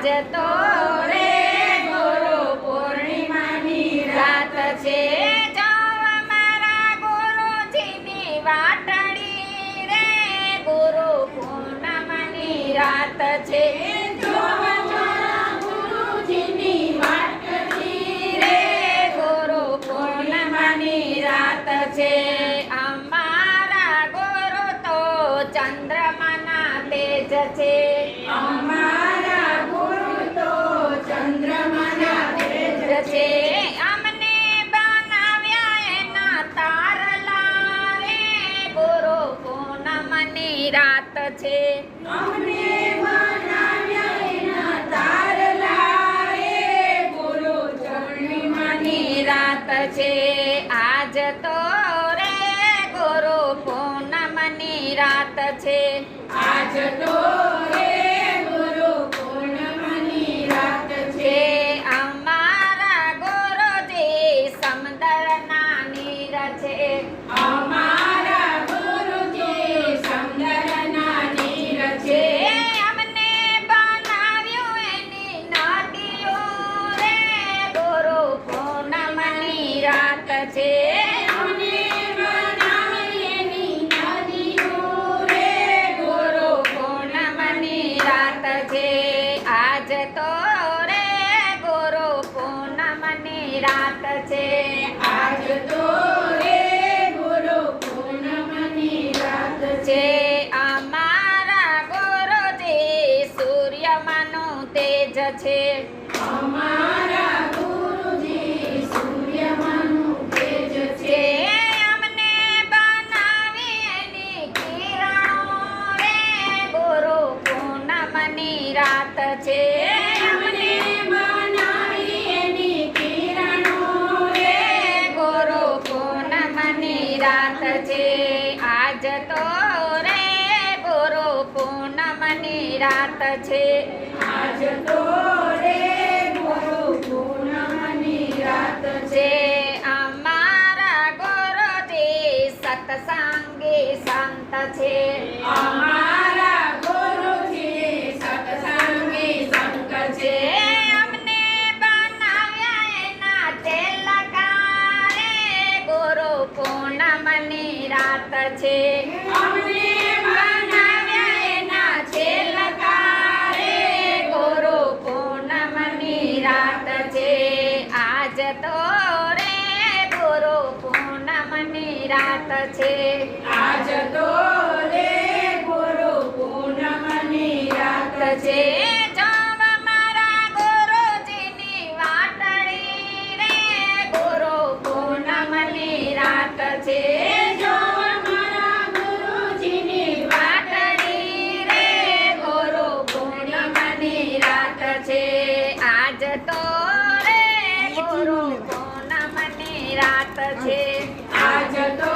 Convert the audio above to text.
જતો રે ગુરુ પૂર્ણિમાની રાત છે. જાવ ગુરુજીની વાટડી રે. ગુરુ પૂર્ણિમાની રાત છે. છે. અમારા ગુરુ તો ચંદ્રમાના તેજ છે. અમારા પૂનમની રાત છે. અમને રાત છે. આજ તો રે ગુરુ પૂનમની રાત છે. આજ તો રે ગુરુ પૂર્ણિમાની રાત છે. અમારા ગુરુજી સમદર નીર છે. રાત છે અમને બનાવી એની નદીઓ રે ગુરુ પૂનમની રાત છે આજ તો રે ગુરુ પૂનમની રાત છે આજ તો રે ગુરુ પૂર્ણિમાની રાત છે છે અમારા ગુરુજી સૂર્યમાનું તેજ છે અમારા પૂનમની રાત છે. અમને બનાવી એની કિરણો રે. ગુરુ પૂનમની રાત છે. આજ તો રે ગુરુ પૂનમની રાત છે. આજ તો રે ગુરુ પૂર્ણિમાની રાત છે. છે અમારા ગુરુજી સત્સંગી સંત છે. પૂનમની રાત છે અમને બનાવ્યા એના છેલકા રે ગુરુ પૂનમની રાત છે આજ તો રે ગુરુ પૂનમની રાત છે આજ તો રે ગુરુ પૂર્ણિમાની રાત છે છે વાત છે. આજ તો